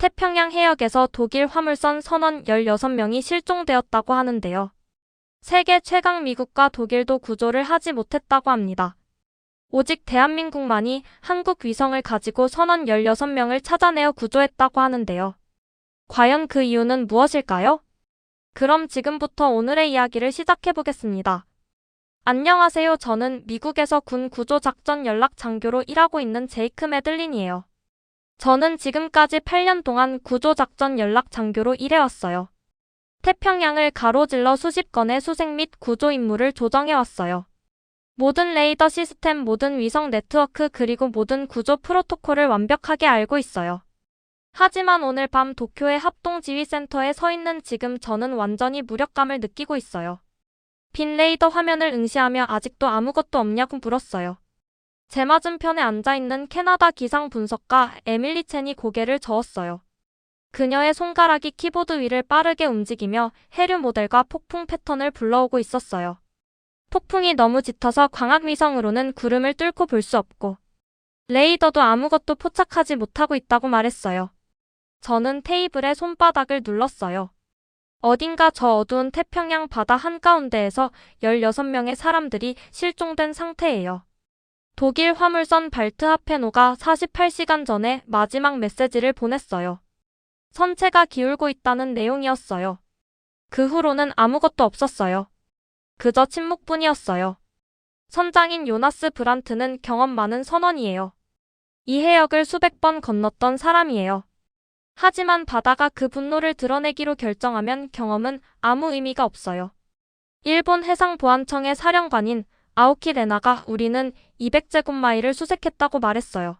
태평양 해역에서 독일 화물선 선원 16명이 실종되었다고 하는데요. 세계 최강 미국과 독일도 구조를 하지 못했다고 합니다. 오직 대한민국만이 한국 위성을 가지고 선원 16명을 찾아내어 구조했다고 하는데요. 과연 그 이유는 무엇일까요? 그럼 지금부터 오늘의 이야기를 시작해 보겠습니다. 안녕하세요. 저는 미국에서 군 구조작전 연락 장교로 일하고 있는 제이크 메들린이에요. 저는 지금까지 8년 동안 구조작전 연락 장교로 일해왔어요. 태평양을 가로질러 수십 건의 수색 및 구조 임무를 조정해왔어요. 모든 레이더 시스템, 모든 위성 네트워크, 그리고 모든 구조 프로토콜을 완벽하게 알고 있어요. 하지만 오늘 밤 도쿄의 합동지휘센터에 서 있는 지금 저는 완전히 무력감을 느끼고 있어요. 빈 레이더 화면을 응시하며 아직도 아무것도 없냐고 물었어요. 제 맞은편에 앉아있는 캐나다 기상 분석가 에밀리 첸이 고개를 저었어요. 그녀의 손가락이 키보드 위를 빠르게 움직이며 해류 모델과 폭풍 패턴을 불러오고 있었어요. 폭풍이 너무 짙어서 광학위성으로는 구름을 뚫고 볼 수 없고 레이더도 아무것도 포착하지 못하고 있다고 말했어요. 저는 테이블에 손바닥을 눌렀어요. 어딘가 저 어두운 태평양 바다 한가운데에서 16명의 사람들이 실종된 상태예요. 독일 화물선 발트하페노가 48시간 전에 마지막 메시지를 보냈어요. 선체가 기울고 있다는 내용이었어요. 그 후로는 아무것도 없었어요. 그저 침묵뿐이었어요. 선장인 요나스 브란트는 경험 많은 선원이에요. 이 해역을 수백 번 건넜던 사람이에요. 하지만 바다가 그 분노를 드러내기로 결정하면 경험은 아무 의미가 없어요. 일본 해상보안청의 사령관인 아오키 레나가 우리는 200제곱마일을 수색했다고 말했어요.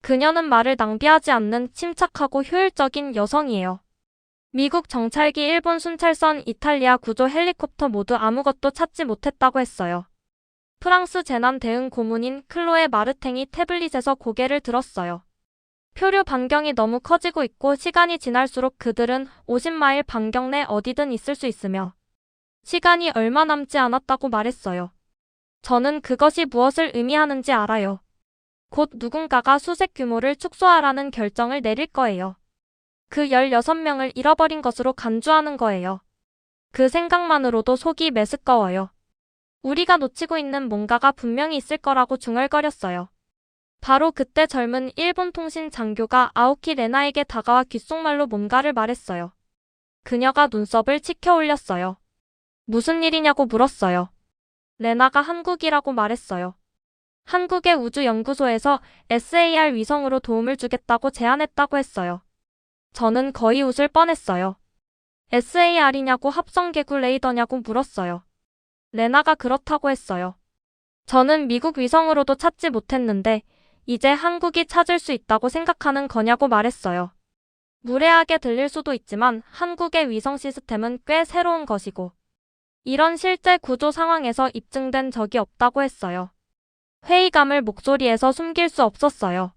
그녀는 말을 낭비하지 않는 침착하고 효율적인 여성이에요. 미국 정찰기 일본 순찰선 이탈리아 구조 헬리콥터 모두 아무것도 찾지 못했다고 했어요. 프랑스 재난 대응 고문인 클로에 마르탱이 태블릿에서 고개를 들었어요. 표류 반경이 너무 커지고 있고 시간이 지날수록 그들은 50마일 반경 내 어디든 있을 수 있으며 시간이 얼마 남지 않았다고 말했어요. 저는 그것이 무엇을 의미하는지 알아요. 곧 누군가가 수색 규모를 축소하라는 결정을 내릴 거예요. 그 16명을 잃어버린 것으로 간주하는 거예요. 그 생각만으로도 속이 메스꺼워요. 우리가 놓치고 있는 뭔가가 분명히 있을 거라고 중얼거렸어요. 바로 그때 젊은 일본 통신 장교가 아오키 레나에게 다가와 귓속말로 뭔가를 말했어요. 그녀가 눈썹을 치켜 올렸어요. 무슨 일이냐고 물었어요. 레나가 한국이라고 말했어요. 한국의 우주연구소에서 SAR 위성으로 도움을 주겠다고 제안했다고 했어요. 저는 거의 웃을 뻔했어요. SAR이냐고 합성개구 레이더냐고 물었어요. 레나가 그렇다고 했어요. 저는 미국 위성으로도 찾지 못했는데 이제 한국이 찾을 수 있다고 생각하는 거냐고 말했어요. 무례하게 들릴 수도 있지만 한국의 위성 시스템은 꽤 새로운 것이고 이런 실제 구조 상황에서 입증된 적이 없다고 했어요. 회의감을 목소리에서 숨길 수 없었어요.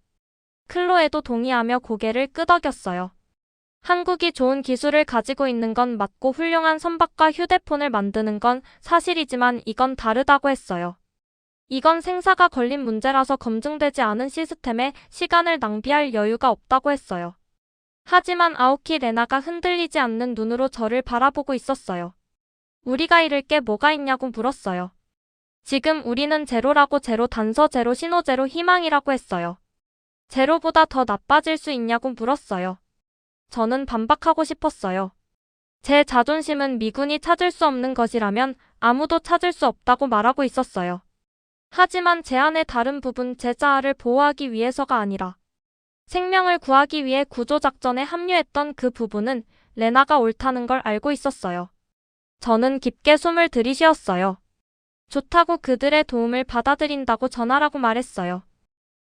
클로에도 동의하며 고개를 끄덕였어요. 한국이 좋은 기술을 가지고 있는 건 맞고 훌륭한 선박과 휴대폰을 만드는 건 사실이지만 이건 다르다고 했어요. 이건 생사가 걸린 문제라서 검증되지 않은 시스템에 시간을 낭비할 여유가 없다고 했어요. 하지만 아오키 레나가 흔들리지 않는 눈으로 저를 바라보고 있었어요. 우리가 잃을 게 뭐가 있냐고 물었어요. 지금 우리는 제로라고 제로 단서 제로 신호 제로 희망이라고 했어요. 제로보다 더 나빠질 수 있냐고 물었어요. 저는 반박하고 싶었어요. 제 자존심은 미군이 찾을 수 없는 것이라면 아무도 찾을 수 없다고 말하고 있었어요. 하지만 제 안의 다른 부분 제 자아를 보호하기 위해서가 아니라 생명을 구하기 위해 구조작전에 합류했던 그 부분은 레나가 옳다는 걸 알고 있었어요. 저는 깊게 숨을 들이쉬었어요. 좋다고 그들의 도움을 받아들인다고 전하라고 말했어요.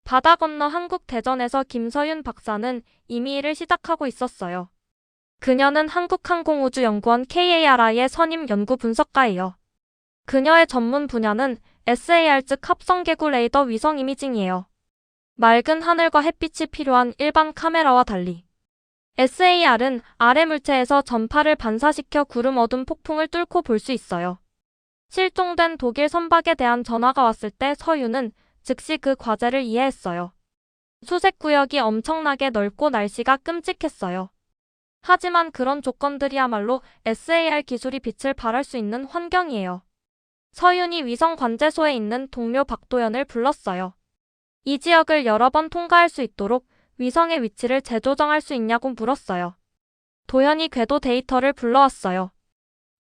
바다 건너 한국 대전에서 김서윤 박사는 이미 일을 시작하고 있었어요. 그녀는 한국항공우주연구원 KARI의 선임 연구 분석가예요. 그녀의 전문 분야는 SAR 즉 합성개구 레이더 위성 이미징이에요. 맑은 하늘과 햇빛이 필요한 일반 카메라와 달리 SAR은 아래 물체에서 전파를 반사시켜 구름 어둠 폭풍을 뚫고 볼 수 있어요. 실종된 독일 선박에 대한 전화가 왔을 때 서유는 즉시 그 과제를 이해했어요. 수색 구역이 엄청나게 넓고 날씨가 끔찍했어요. 하지만 그런 조건들이야말로 SAR 기술이 빛을 발할 수 있는 환경이에요. 서윤이 위성 관제소에 있는 동료 박도연을 불렀어요. 이 지역을 여러 번 통과할 수 있도록 위성의 위치를 재조정할 수 있냐고 물었어요. 도연이 궤도 데이터를 불러왔어요.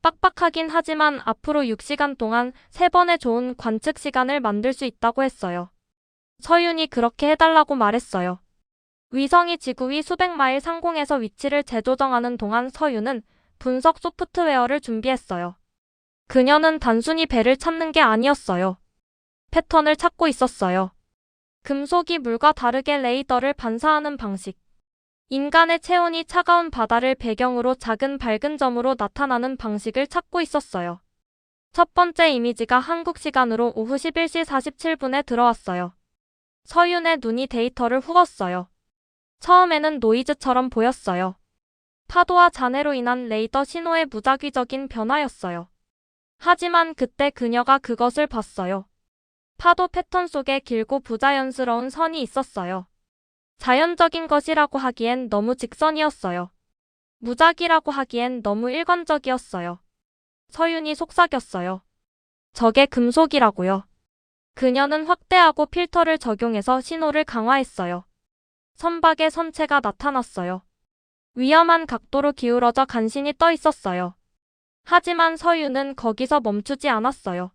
빡빡하긴 하지만 앞으로 6시간 동안 3번의 좋은 관측 시간을 만들 수 있다고 했어요. 서윤이 그렇게 해달라고 말했어요. 위성이 지구 위 수백 마일 상공에서 위치를 재조정하는 동안 서윤은 분석 소프트웨어를 준비했어요. 그녀는 단순히 배를 찾는 게 아니었어요. 패턴을 찾고 있었어요. 금속이 물과 다르게 레이더를 반사하는 방식. 인간의 체온이 차가운 바다를 배경으로 작은 밝은 점으로 나타나는 방식을 찾고 있었어요. 첫 번째 이미지가 한국 시간으로 오후 11시 47분에 들어왔어요. 서윤의 눈이 데이터를 훅었어요. 처음에는 노이즈처럼 보였어요. 파도와 잔해로 인한 레이더 신호의 무작위적인 변화였어요. 하지만 그때 그녀가 그것을 봤어요. 파도 패턴 속에 길고 부자연스러운 선이 있었어요. 자연적인 것이라고 하기엔 너무 직선이었어요. 무작위라고 하기엔 너무 일관적이었어요. 서윤이 속삭였어요. 저게 금속이라고요. 그녀는 확대하고 필터를 적용해서 신호를 강화했어요. 선박의 선체가 나타났어요. 위험한 각도로 기울어져 간신히 떠 있었어요. 하지만 서유는 거기서 멈추지 않았어요.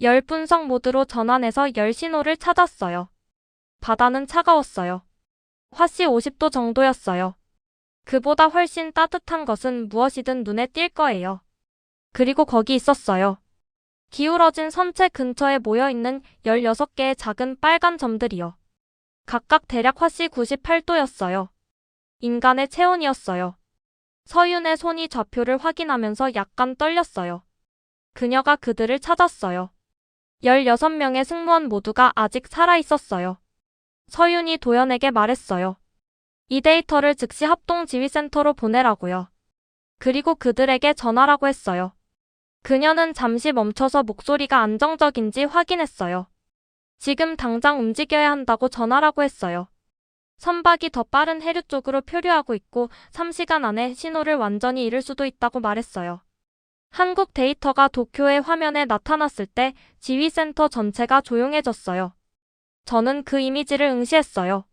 열 분석 모드로 전환해서 열 신호를 찾았어요. 바다는 차가웠어요. 화씨 50도 정도였어요. 그보다 훨씬 따뜻한 것은 무엇이든 눈에 띌 거예요. 그리고 거기 있었어요. 기울어진 선체 근처에 모여있는 16개의 작은 빨간 점들이요. 각각 대략 화씨 98도였어요. 인간의 체온이었어요. 서윤의 손이 좌표를 확인하면서 약간 떨렸어요. 그녀가 그들을 찾았어요. 16명의 승무원 모두가 아직 살아 있었어요. 서윤이 도연에게 말했어요. 이 데이터를 즉시 합동지휘센터로 보내라고요. 그리고 그들에게 전화라고 했어요. 그녀는 잠시 멈춰서 목소리가 안정적인지 확인했어요. 지금 당장 움직여야 한다고 전화라고 했어요. 선박이 더 빠른 해류 쪽으로 표류하고 있고 3시간 안에 신호를 완전히 잃을 수도 있다고 말했어요. 한국 데이터가 도쿄의 화면에 나타났을 때 지휘센터 전체가 조용해졌어요. 저는 그 이미지를 응시했어요.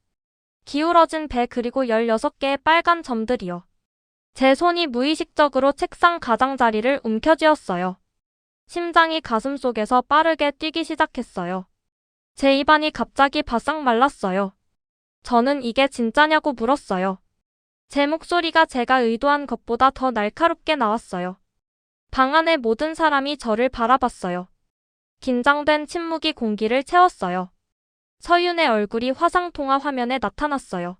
기울어진 배 그리고 16개의 빨간 점들이요. 제 손이 무의식적으로 책상 가장자리를 움켜쥐었어요. 심장이 가슴 속에서 빠르게 뛰기 시작했어요. 제 입안이 갑자기 바싹 말랐어요. 저는 이게 진짜냐고 물었어요. 제 목소리가 제가 의도한 것보다 더 날카롭게 나왔어요. 방 안의 모든 사람이 저를 바라봤어요. 긴장된 침묵이 공기를 채웠어요. 서윤의 얼굴이 화상통화 화면에 나타났어요.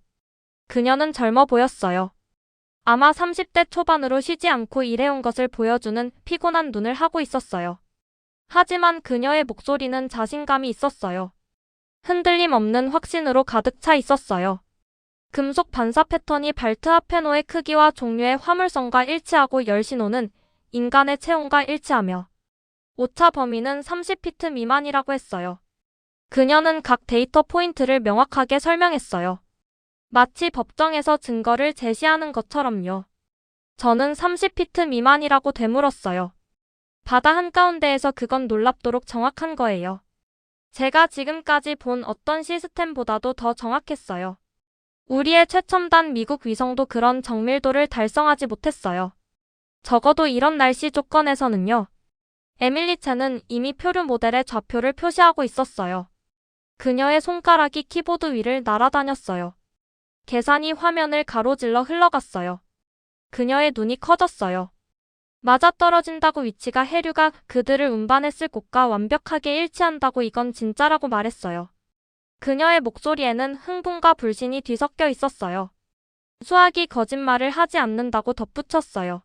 그녀는 젊어 보였어요. 아마 30대 초반으로 쉬지 않고 일해온 것을 보여주는 피곤한 눈을 하고 있었어요. 하지만 그녀의 목소리는 자신감이 있었어요. 흔들림 없는 확신으로 가득 차 있었어요. 금속 반사 패턴이 발트하페노의 크기와 종류의 화물선과 일치하고 열신호는 인간의 체온과 일치하며 오차 범위는 30피트 미만이라고 했어요. 그녀는 각 데이터 포인트를 명확하게 설명했어요. 마치 법정에서 증거를 제시하는 것처럼요. 저는 30피트 미만이라고 되물었어요. 바다 한가운데에서 그건 놀랍도록 정확한 거예요. 제가 지금까지 본 어떤 시스템보다도 더 정확했어요. 우리의 최첨단 미국 위성도 그런 정밀도를 달성하지 못했어요. 적어도 이런 날씨 조건에서는요. 에밀리체는 이미 표류 모델의 좌표를 표시하고 있었어요. 그녀의 손가락이 키보드 위를 날아다녔어요. 계산이 화면을 가로질러 흘러갔어요. 그녀의 눈이 커졌어요. 맞아떨어진다고 위치가 해류가 그들을 운반했을 곳과 완벽하게 일치한다고 이건 진짜라고 말했어요. 그녀의 목소리에는 흥분과 불신이 뒤섞여 있었어요. 수학이 거짓말을 하지 않는다고 덧붙였어요.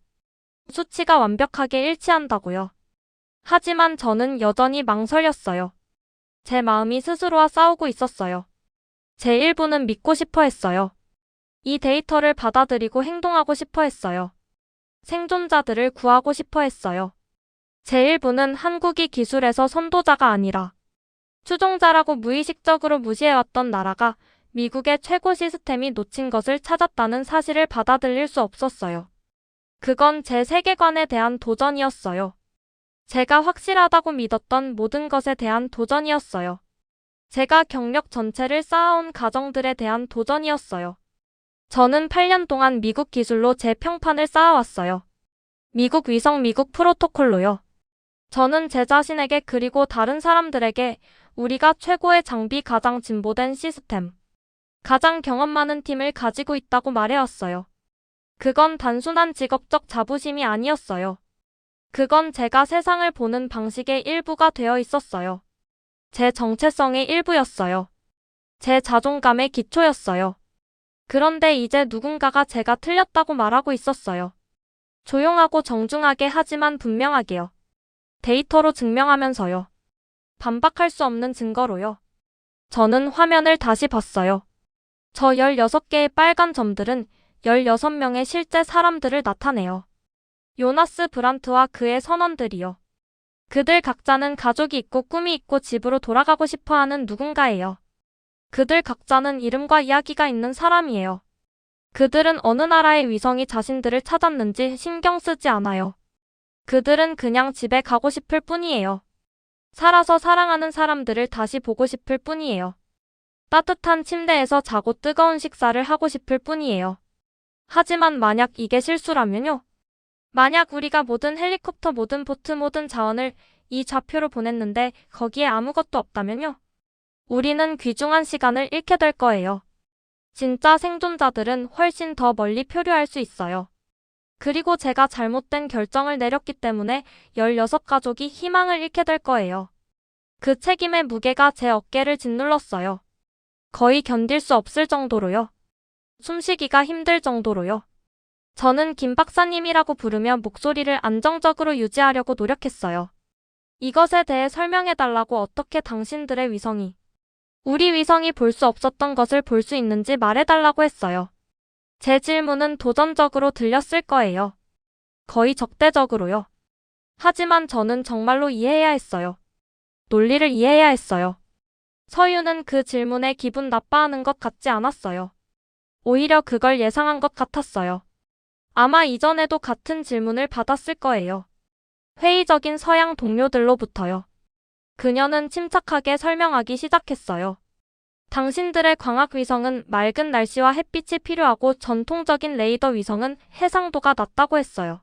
수치가 완벽하게 일치한다고요. 하지만 저는 여전히 망설였어요. 제 마음이 스스로와 싸우고 있었어요. 제 일부는 믿고 싶어 했어요. 이 데이터를 받아들이고 행동하고 싶어 했어요. 생존자들을 구하고 싶어 했어요. 제 일부는 한국이 기술에서 선도자가 아니라 추종자라고 무의식적으로 무시해왔던 나라가 미국의 최고 시스템이 놓친 것을 찾았다는 사실을 받아들일 수 없었어요. 그건 제 세계관에 대한 도전이었어요. 제가 확실하다고 믿었던 모든 것에 대한 도전이었어요. 제가 경력 전체를 쌓아온 가정들에 대한 도전이었어요. 저는 8년 동안 미국 기술로 제 평판을 쌓아왔어요. 미국 위성 미국 프로토콜로요. 저는 제 자신에게 그리고 다른 사람들에게 우리가 최고의 장비 가장 진보된 시스템, 가장 경험 많은 팀을 가지고 있다고 말해왔어요. 그건 단순한 직업적 자부심이 아니었어요. 그건 제가 세상을 보는 방식의 일부가 되어 있었어요. 제 정체성의 일부였어요. 제 자존감의 기초였어요. 그런데 이제 누군가가 제가 틀렸다고 말하고 있었어요. 조용하고 정중하게 하지만 분명하게요. 데이터로 증명하면서요. 반박할 수 없는 증거로요. 저는 화면을 다시 봤어요. 저 16개의 빨간 점들은 16명의 실제 사람들을 나타내요. 요나스 브란트와 그의 선원들이요. 그들 각자는 가족이 있고 꿈이 있고 집으로 돌아가고 싶어 하는 누군가예요. 그들 각자는 이름과 이야기가 있는 사람이에요. 그들은 어느 나라의 위성이 자신들을 찾았는지 신경 쓰지 않아요. 그들은 그냥 집에 가고 싶을 뿐이에요. 살아서 사랑하는 사람들을 다시 보고 싶을 뿐이에요. 따뜻한 침대에서 자고 뜨거운 식사를 하고 싶을 뿐이에요. 하지만 만약 이게 실수라면요? 만약 우리가 모든 헬리콥터, 모든 보트, 모든 자원을 이 좌표로 보냈는데 거기에 아무것도 없다면요? 우리는 귀중한 시간을 잃게 될 거예요. 진짜 생존자들은 훨씬 더 멀리 표류할 수 있어요. 그리고 제가 잘못된 결정을 내렸기 때문에 16가족이 희망을 잃게 될 거예요. 그 책임의 무게가 제 어깨를 짓눌렀어요. 거의 견딜 수 없을 정도로요. 숨쉬기가 힘들 정도로요. 저는 김 박사님이라고 부르며 목소리를 안정적으로 유지하려고 노력했어요. 이것에 대해 설명해달라고 어떻게 당신들의 위성이 우리 위성이 볼 수 없었던 것을 볼 수 있는지 말해달라고 했어요. 제 질문은 도전적으로 들렸을 거예요. 거의 적대적으로요. 하지만 저는 정말로 이해해야 했어요. 논리를 이해해야 했어요. 서유는 그 질문에 기분 나빠하는 것 같지 않았어요. 오히려 그걸 예상한 것 같았어요. 아마 이전에도 같은 질문을 받았을 거예요. 회의적인 서양 동료들로부터요. 그녀는 침착하게 설명하기 시작했어요. 당신들의 광학 위성은 맑은 날씨와 햇빛이 필요하고 전통적인 레이더 위성은 해상도가 낮다고 했어요.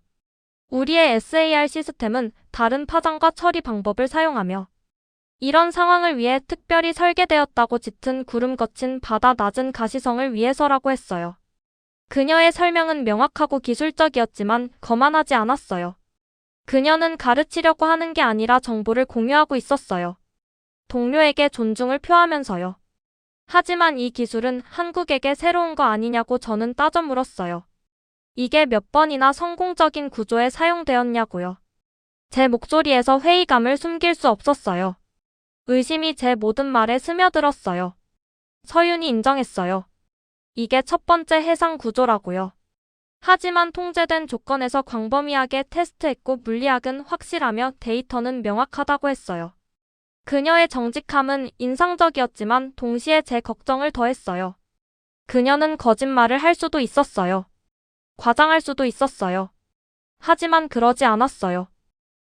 우리의 SAR 시스템은 다른 파장과 처리 방법을 사용하며 이런 상황을 위해 특별히 설계되었다고 짙은 구름 거친 바다 낮은 가시성을 위해서라고 했어요. 그녀의 설명은 명확하고 기술적이었지만 거만하지 않았어요. 그녀는 가르치려고 하는 게 아니라 정보를 공유하고 있었어요. 동료에게 존중을 표하면서요. 하지만 이 기술은 한국에게 새로운 거 아니냐고 저는 따져 물었어요. 이게 몇 번이나 성공적인 구조에 사용되었냐고요. 제 목소리에서 회의감을 숨길 수 없었어요. 의심이 제 모든 말에 스며들었어요. 서윤이 인정했어요. 이게 첫 번째 해상 구조라고요. 하지만 통제된 조건에서 광범위하게 테스트했고 물리학은 확실하며 데이터는 명확하다고 했어요. 그녀의 정직함은 인상적이었지만 동시에 제 걱정을 더했어요. 그녀는 거짓말을 할 수도 있었어요. 과장할 수도 있었어요. 하지만 그러지 않았어요.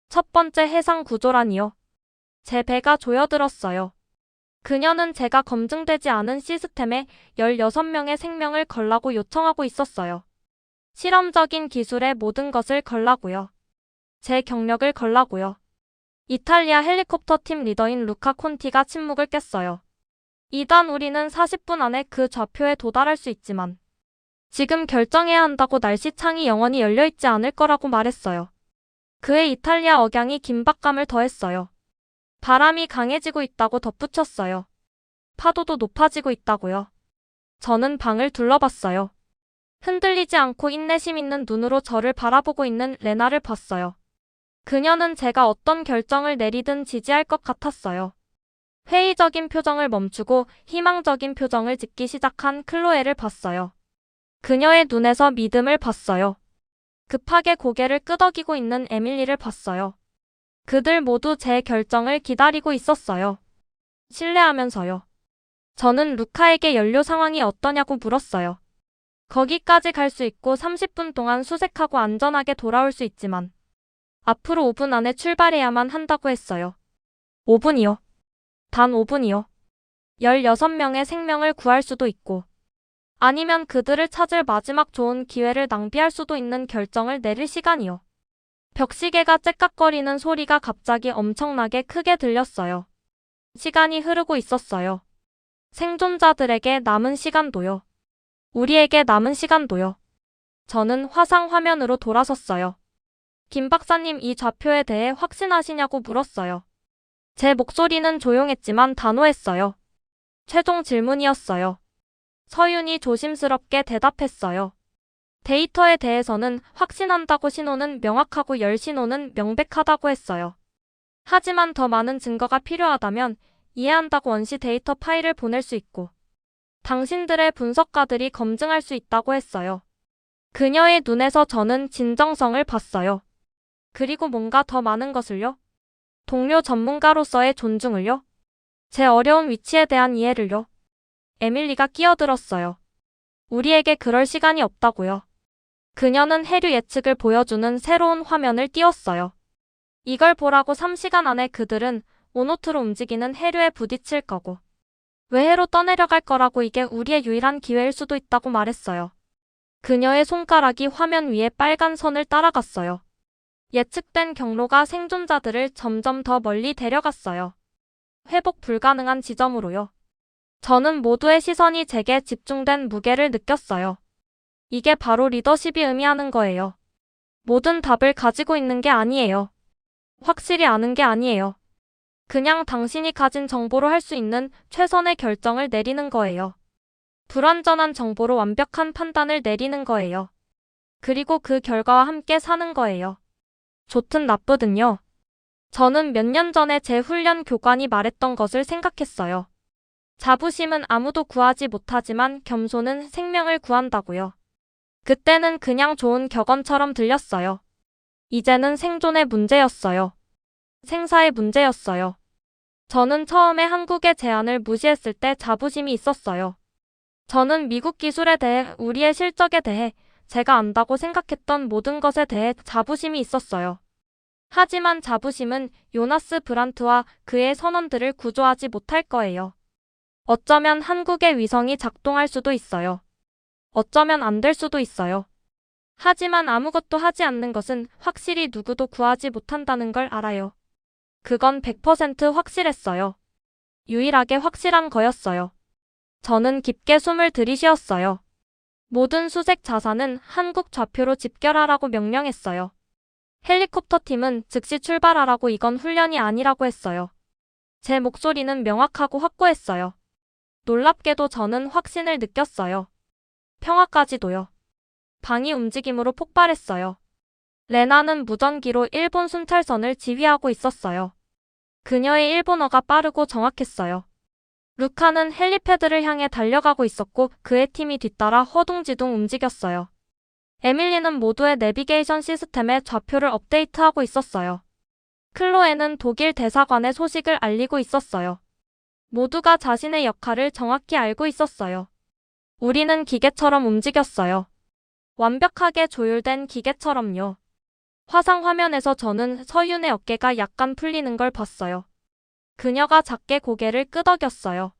첫 번째 해상 구조라니요. 제 배가 조여들었어요. 그녀는 제가 검증되지 않은 시스템에 16명의 생명을 걸라고 요청하고 있었어요. 실험적인 기술의 모든 것을 걸라고요. 제 경력을 걸라고요. 이탈리아 헬리콥터 팀 리더인 루카 콘티가 침묵을 깼어요. 이단 우리는 40분 안에 그 좌표에 도달할 수 있지만 지금 결정해야 한다고 날씨 창이 영원히 열려있지 않을 거라고 말했어요. 그의 이탈리아 억양이 긴박감을 더했어요. 바람이 강해지고 있다고 덧붙였어요. 파도도 높아지고 있다고요. 저는 방을 둘러봤어요. 흔들리지 않고 인내심 있는 눈으로 저를 바라보고 있는 레나를 봤어요. 그녀는 제가 어떤 결정을 내리든 지지할 것 같았어요. 회의적인 표정을 멈추고 희망적인 표정을 짓기 시작한 클로에를 봤어요. 그녀의 눈에서 믿음을 봤어요. 급하게 고개를 끄덕이고 있는 에밀리를 봤어요. 그들 모두 제 결정을 기다리고 있었어요. 신뢰하면서요. 저는 루카에게 연료 상황이 어떠냐고 물었어요. 거기까지 갈 수 있고 30분 동안 수색하고 안전하게 돌아올 수 있지만 앞으로 5분 안에 출발해야만 한다고 했어요. 5분이요. 단 5분이요. 16명의 생명을 구할 수도 있고 아니면 그들을 찾을 마지막 좋은 기회를 낭비할 수도 있는 결정을 내릴 시간이요. 벽시계가 째깍거리는 소리가 갑자기 엄청나게 크게 들렸어요. 시간이 흐르고 있었어요. 생존자들에게 남은 시간도요. 우리에게 남은 시간도요. 저는 화상 화면으로 돌아섰어요. 김 박사님 이 좌표에 대해 확신하시냐고 물었어요. 제 목소리는 조용했지만 단호했어요. 최종 질문이었어요. 서윤이 조심스럽게 대답했어요. 데이터에 대해서는 확신한다고 신호는 명확하고 열 신호는 명백하다고 했어요. 하지만 더 많은 증거가 필요하다면 이해한다고 원시 데이터 파일을 보낼 수 있고 당신들의 분석가들이 검증할 수 있다고 했어요. 그녀의 눈에서 저는 진정성을 봤어요. 그리고 뭔가 더 많은 것을요. 동료 전문가로서의 존중을요. 제 어려운 위치에 대한 이해를요. 에밀리가 끼어들었어요. 우리에게 그럴 시간이 없다고요. 그녀는 해류 예측을 보여주는 새로운 화면을 띄웠어요. 이걸 보라고 3시간 안에 그들은 오노트로 움직이는 해류에 부딪힐 거고 외해로 떠내려갈 거라고 이게 우리의 유일한 기회일 수도 있다고 말했어요. 그녀의 손가락이 화면 위에 빨간 선을 따라갔어요. 예측된 경로가 생존자들을 점점 더 멀리 데려갔어요. 회복 불가능한 지점으로요. 저는 모두의 시선이 제게 집중된 무게를 느꼈어요. 이게 바로 리더십이 의미하는 거예요. 모든 답을 가지고 있는 게 아니에요. 확실히 아는 게 아니에요. 그냥 당신이 가진 정보로 할 수 있는 최선의 결정을 내리는 거예요. 불완전한 정보로 완벽한 판단을 내리는 거예요. 그리고 그 결과와 함께 사는 거예요. 좋든 나쁘든요. 저는 몇 년 전에 제 훈련 교관이 말했던 것을 생각했어요. 자부심은 아무도 구하지 못하지만 겸손은 생명을 구한다고요. 그때는 그냥 좋은 격언처럼 들렸어요. 이제는 생존의 문제였어요. 생사의 문제였어요. 저는 처음에 한국의 제안을 무시했을 때 자부심이 있었어요. 저는 미국 기술에 대해 우리의 실적에 대해 제가 안다고 생각했던 모든 것에 대해 자부심이 있었어요. 하지만 자부심은 요나스 브란트와 그의 선원들을 구조하지 못할 거예요. 어쩌면 한국의 위성이 작동할 수도 있어요. 어쩌면 안 될 수도 있어요. 하지만 아무것도 하지 않는 것은 확실히 누구도 구하지 못한다는 걸 알아요. 그건 100% 확실했어요. 유일하게 확실한 거였어요. 저는 깊게 숨을 들이쉬었어요. 모든 수색 자산은 한국 좌표로 집결하라고 명령했어요. 헬리콥터 팀은 즉시 출발하라고 이건 훈련이 아니라고 했어요. 제 목소리는 명확하고 확고했어요. 놀랍게도 저는 확신을 느꼈어요. 평화까지도요. 방이 움직임으로 폭발했어요. 레나는 무전기로 일본 순찰선을 지휘하고 있었어요. 그녀의 일본어가 빠르고 정확했어요. 루카는 헬리패드를 향해 달려가고 있었고 그의 팀이 뒤따라 허둥지둥 움직였어요. 에밀리는 모두의 내비게이션 시스템에 좌표를 업데이트하고 있었어요. 클로에는 독일 대사관의 소식을 알리고 있었어요. 모두가 자신의 역할을 정확히 알고 있었어요. 우리는 기계처럼 움직였어요. 완벽하게 조율된 기계처럼요. 화상 화면에서 저는 서윤의 어깨가 약간 풀리는 걸 봤어요. 그녀가 작게 고개를 끄덕였어요.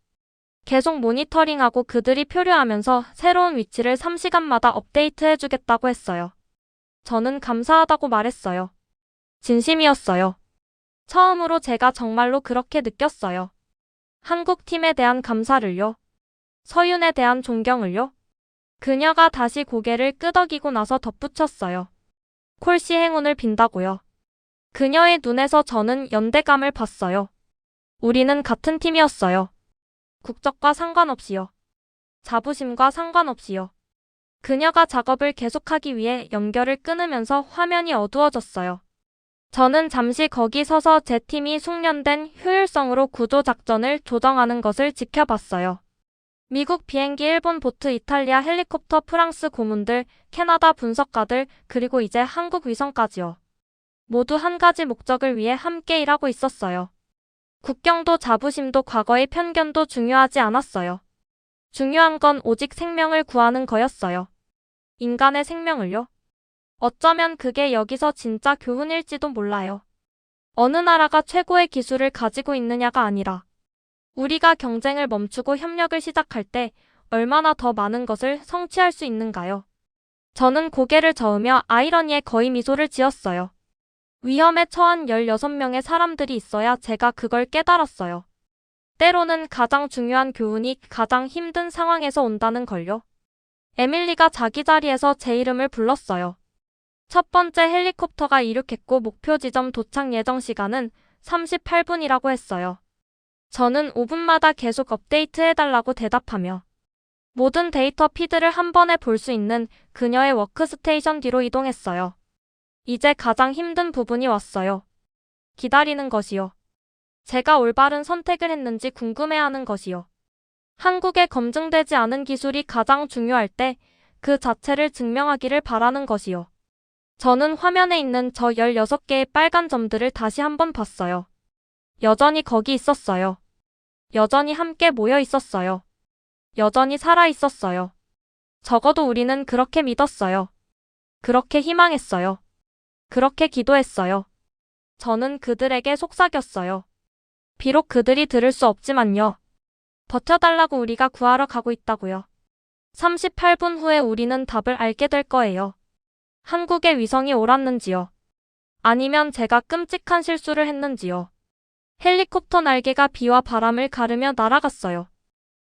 계속 모니터링하고 그들이 표류하면서 새로운 위치를 3시간마다 업데이트해주겠다고 했어요. 저는 감사하다고 말했어요. 진심이었어요. 처음으로 제가 정말로 그렇게 느꼈어요. 한국 팀에 대한 감사를요. 서윤에 대한 존경을요. 그녀가 다시 고개를 끄덕이고 나서 덧붙였어요. 콜씨 행운을 빈다고요. 그녀의 눈에서 저는 연대감을 봤어요. 우리는 같은 팀이었어요. 국적과 상관없이요. 자부심과 상관없이요. 그녀가 작업을 계속하기 위해 연결을 끊으면서 화면이 어두워졌어요. 저는 잠시 거기 서서 제 팀이 숙련된 효율성으로 구조 작전을 조정하는 것을 지켜봤어요. 미국 비행기, 일본 보트, 이탈리아 헬리콥터, 프랑스 고문들, 캐나다 분석가들, 그리고 이제 한국 위성까지요. 모두 한 가지 목적을 위해 함께 일하고 있었어요. 국경도 자부심도 과거의 편견도 중요하지 않았어요. 중요한 건 오직 생명을 구하는 거였어요. 인간의 생명을요? 어쩌면 그게 여기서 진짜 교훈일지도 몰라요. 어느 나라가 최고의 기술을 가지고 있느냐가 아니라 우리가 경쟁을 멈추고 협력을 시작할 때 얼마나 더 많은 것을 성취할 수 있는가요? 저는 고개를 저으며 아이러니에 거의 미소를 지었어요. 위험에 처한 16명의 사람들이 있어야 제가 그걸 깨달았어요. 때로는 가장 중요한 교훈이 가장 힘든 상황에서 온다는 걸요. 에밀리가 자기 자리에서 제 이름을 불렀어요. 첫 번째 헬리콥터가 이륙했고 목표 지점 도착 예정 시간은 38분이라고 했어요. 저는 5분마다 계속 업데이트 해달라고 대답하며 모든 데이터 피드를 한 번에 볼 수 있는 그녀의 워크스테이션 뒤로 이동했어요. 이제 가장 힘든 부분이 왔어요. 기다리는 것이요. 제가 올바른 선택을 했는지 궁금해하는 것이요. 한국에 검증되지 않은 기술이 가장 중요할 때 그 자체를 증명하기를 바라는 것이요. 저는 화면에 있는 저 16개의 빨간 점들을 다시 한번 봤어요. 여전히 거기 있었어요. 여전히 함께 모여 있었어요. 여전히 살아 있었어요. 적어도 우리는 그렇게 믿었어요. 그렇게 희망했어요. 그렇게 기도했어요. 저는 그들에게 속삭였어요. 비록 그들이 들을 수 없지만요. 버텨달라고 우리가 구하러 가고 있다고요. 38분 후에 우리는 답을 알게 될 거예요. 한국의 위성이 옳았는지요. 아니면 제가 끔찍한 실수를 했는지요. 헬리콥터 날개가 비와 바람을 가르며 날아갔어요.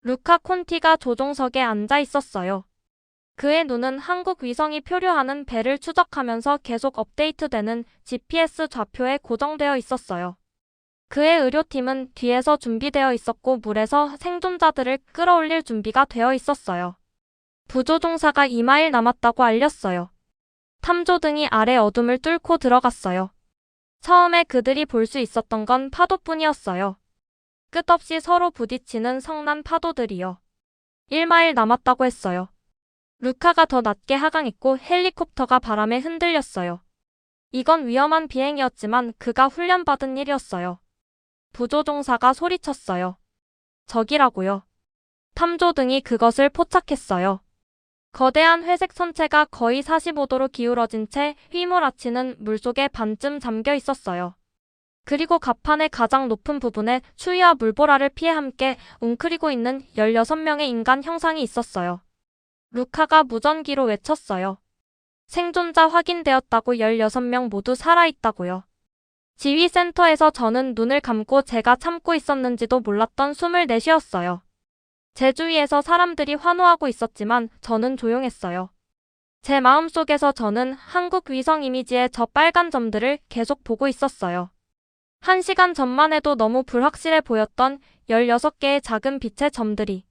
루카 콘티가 조종석에 앉아 있었어요. 그의 눈은 한국 위성이 표류하는 배를 추적하면서 계속 업데이트되는 GPS 좌표에 고정되어 있었어요. 그의 의료팀은 뒤에서 준비되어 있었고 물에서 생존자들을 끌어올릴 준비가 되어 있었어요. 부조종사가 2마일 남았다고 알렸어요. 탐조등이 아래 어둠을 뚫고 들어갔어요. 처음에 그들이 볼 수 있었던 건 파도뿐이었어요. 끝없이 서로 부딪히는 성난 파도들이요. 1마일 남았다고 했어요. 루카가 더 낮게 하강했고 헬리콥터가 바람에 흔들렸어요. 이건 위험한 비행이었지만 그가 훈련받은 일이었어요. 부조종사가 소리쳤어요. 적이라고요. 탐조등이 그것을 포착했어요. 거대한 회색 선체가 거의 45도로 기울어진 채 휘몰아치는 물속에 반쯤 잠겨 있었어요. 그리고 갑판의 가장 높은 부분에 추위와 물보라를 피해 함께 웅크리고 있는 16명의 인간 형상이 있었어요. 루카가 무전기로 외쳤어요. 생존자 확인되었다고 16명 모두 살아있다고요. 지휘센터에서 저는 눈을 감고 제가 참고 있었는지도 몰랐던 숨을 내쉬었어요. 제 주위에서 사람들이 환호하고 있었지만 저는 조용했어요. 제 마음속에서 저는 한국 위성 이미지의 저 빨간 점들을 계속 보고 있었어요. 한 시간 전만 해도 너무 불확실해 보였던 16개의 작은 빛의 점들이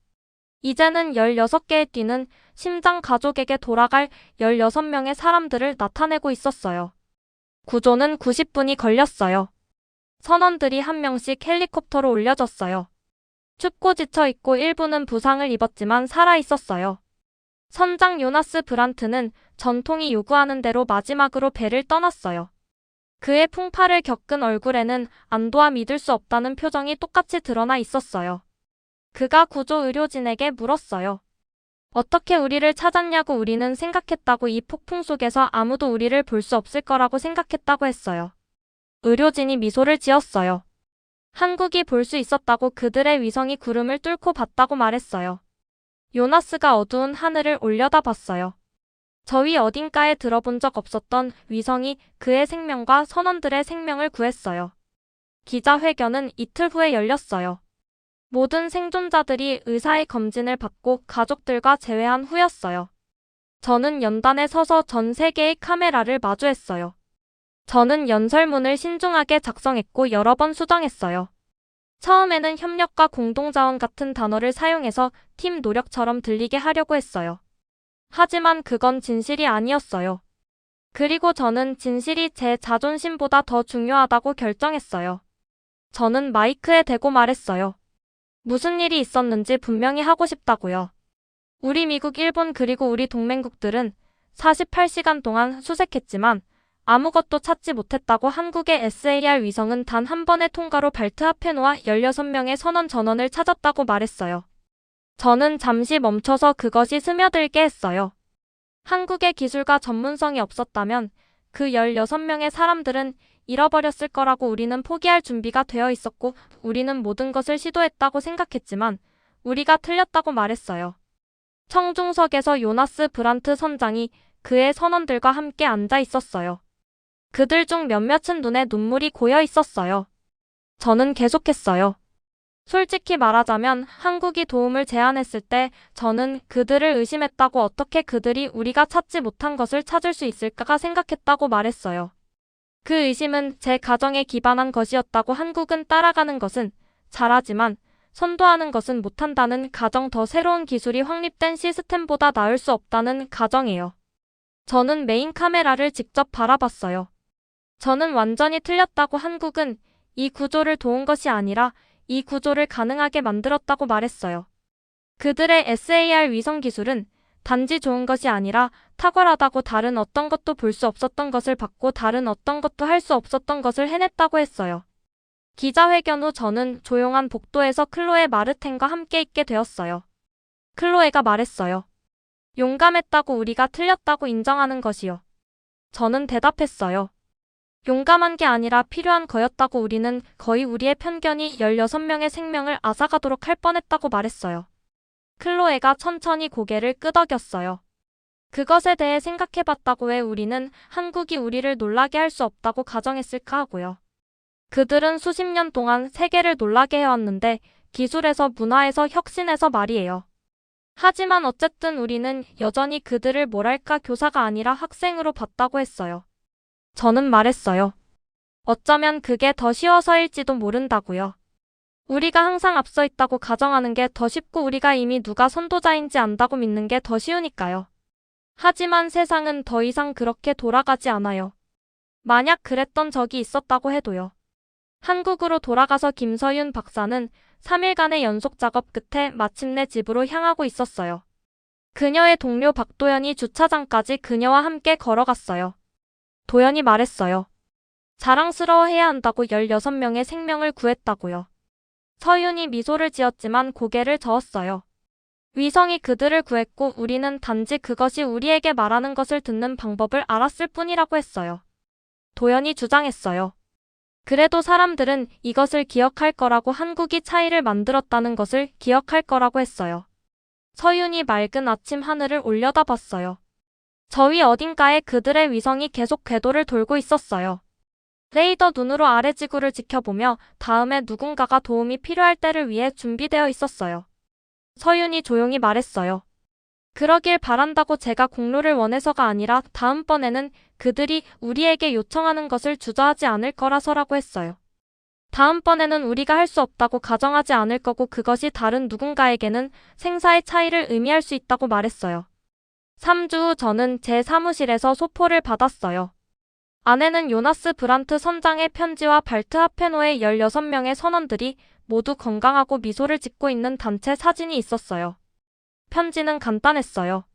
이제는 16개의 뛰는 심장 가족에게 돌아갈 16명의 사람들을 나타내고 있었어요. 구조는 90분이 걸렸어요. 선원들이 한 명씩 헬리콥터로 올려졌어요. 춥고 지쳐 있고 일부는 부상을 입었지만 살아 있었어요. 선장 요나스 브란트는 전통이 요구하는 대로 마지막으로 배를 떠났어요. 그의 풍파를 겪은 얼굴에는 안도와 믿을 수 없다는 표정이 똑같이 드러나 있었어요. 그가 구조 의료진에게 물었어요. 어떻게 우리를 찾았냐고 우리는 생각했다고 이 폭풍 속에서 아무도 우리를 볼 수 없을 거라고 생각했다고 했어요. 의료진이 미소를 지었어요. 한국이 볼 수 있었다고 그들의 위성이 구름을 뚫고 봤다고 말했어요. 요나스가 어두운 하늘을 올려다 봤어요. 저 위 어딘가에 들어본 적 없었던 위성이 그의 생명과 선원들의 생명을 구했어요. 기자회견은 이틀 후에 열렸어요. 모든 생존자들이 의사의 검진을 받고 가족들과 재회한 후였어요. 저는 연단에 서서 전 세계의 카메라를 마주했어요. 저는 연설문을 신중하게 작성했고 여러 번 수정했어요. 처음에는 협력과 공동자원 같은 단어를 사용해서 팀 노력처럼 들리게 하려고 했어요. 하지만 그건 진실이 아니었어요. 그리고 저는 진실이 제 자존심보다 더 중요하다고 결정했어요. 저는 마이크에 대고 말했어요. 무슨 일이 있었는지 분명히 하고 싶다고요. 우리 미국, 일본 그리고 우리 동맹국들은 48시간 동안 수색했지만 아무것도 찾지 못했다고 한국의 SAR 위성은 단 한 번의 통과로 발트 하페노와 16명의 선원 전원을 찾았다고 말했어요. 저는 잠시 멈춰서 그것이 스며들게 했어요. 한국의 기술과 전문성이 없었다면 그 16명의 사람들은 잃어버렸을 거라고 우리는 포기할 준비가 되어 있었고 우리는 모든 것을 시도했다고 생각했지만 우리가 틀렸다고 말했어요. 청중석에서 요나스 브란트 선장이 그의 선원들과 함께 앉아 있었어요. 그들 중 몇몇은 눈에 눈물이 고여 있었어요. 저는 계속했어요. 솔직히 말하자면 한국이 도움을 제안했을 때 저는 그들을 의심했다고 어떻게 그들이 우리가 찾지 못한 것을 찾을 수 있을까가 생각했다고 말했어요. 그 의심은 제 가정에 기반한 것이었다고 한국은 따라가는 것은 잘하지만 선도하는 것은 못한다는 가정 더 새로운 기술이 확립된 시스템보다 나을 수 없다는 가정이에요. 저는 메인 카메라를 직접 바라봤어요. 저는 완전히 틀렸다고 한국은 이 구조를 도운 것이 아니라 이 구조를 가능하게 만들었다고 말했어요. 그들의 SAR 위성 기술은 단지 좋은 것이 아니라 탁월하다고 다른 어떤 것도 볼 수 없었던 것을 받고 다른 어떤 것도 할 수 없었던 것을 해냈다고 했어요. 기자회견 후 저는 조용한 복도에서 클로에 마르텐과 함께 있게 되었어요. 클로에가 말했어요. 용감했다고 우리가 틀렸다고 인정하는 것이요. 저는 대답했어요. 용감한 게 아니라 필요한 거였다고 우리는 거의 우리의 편견이 16명의 생명을 앗아가도록 할 뻔했다고 말했어요. 클로에가 천천히 고개를 끄덕였어요. 그것에 대해 생각해봤다고 해 우리는 한국이 우리를 놀라게 할 수 없다고 가정했을까 하고요. 그들은 수십 년 동안 세계를 놀라게 해왔는데 기술에서 문화에서 혁신해서 말이에요. 하지만 어쨌든 우리는 여전히 그들을 뭐랄까 교사가 아니라 학생으로 봤다고 했어요. 저는 말했어요. 어쩌면 그게 더 쉬워서일지도 모른다고요. 우리가 항상 앞서 있다고 가정하는 게 더 쉽고 우리가 이미 누가 선도자인지 안다고 믿는 게 더 쉬우니까요. 하지만 세상은 더 이상 그렇게 돌아가지 않아요. 만약 그랬던 적이 있었다고 해도요. 한국으로 돌아가서 김서윤 박사는 3일간의 연속 작업 끝에 마침내 집으로 향하고 있었어요. 그녀의 동료 박도연이 주차장까지 그녀와 함께 걸어갔어요. 도연이 말했어요. 자랑스러워해야 한다고 16명의 생명을 구했다고요. 서윤이 미소를 지었지만 고개를 저었어요. 위성이 그들을 구했고 우리는 단지 그것이 우리에게 말하는 것을 듣는 방법을 알았을 뿐이라고 했어요. 도연이 주장했어요. 그래도 사람들은 이것을 기억할 거라고 한국이 차이를 만들었다는 것을 기억할 거라고 했어요. 서윤이 맑은 아침 하늘을 올려다봤어요. 저위 어딘가에 그들의 위성이 계속 궤도를 돌고 있었어요. 레이더 눈으로 아래 지구를 지켜보며 다음에 누군가가 도움이 필요할 때를 위해 준비되어 있었어요. 서윤이 조용히 말했어요. 그러길 바란다고 제가 공로를 원해서가 아니라 다음번에는 그들이 우리에게 요청하는 것을 주저하지 않을 거라서라고 했어요. 다음번에는 우리가 할 수 없다고 가정하지 않을 거고 그것이 다른 누군가에게는 생사의 차이를 의미할 수 있다고 말했어요. 3주 후 저는 제 사무실에서 소포를 받았어요. 안에는 요나스 브란트 선장의 편지와 발트 하페노의 16명의 선원들이 모두 건강하고 미소를 짓고 있는 단체 사진이 있었어요. 편지는 간단했어요.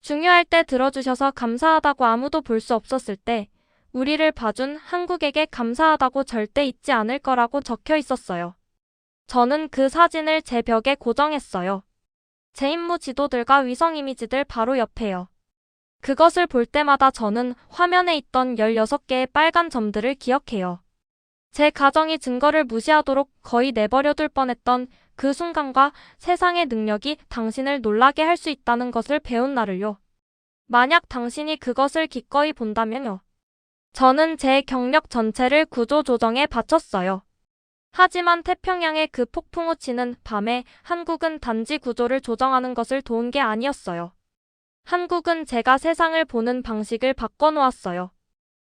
중요할 때 들어주셔서 감사하다고 아무도 볼 수 없었을 때 우리를 봐준 한국에게 감사하다고 절대 잊지 않을 거라고 적혀 있었어요. 저는 그 사진을 제 벽에 고정했어요. 제 임무 지도들과 위성 이미지들 바로 옆에요. 그것을 볼 때마다 저는 화면에 있던 16개의 빨간 점들을 기억해요. 제 가정이 증거를 무시하도록 거의 내버려둘 뻔했던 그 순간과 세상의 능력이 당신을 놀라게 할 수 있다는 것을 배운 날을요. 만약 당신이 그것을 기꺼이 본다면요. 저는 제 경력 전체를 구조 조정에 바쳤어요. 하지만 태평양의 그 폭풍 우 치는 밤에 한국은 단지 구조를 조정하는 것을 도운 게 아니었어요. 한국은 제가 세상을 보는 방식을 바꿔놓았어요.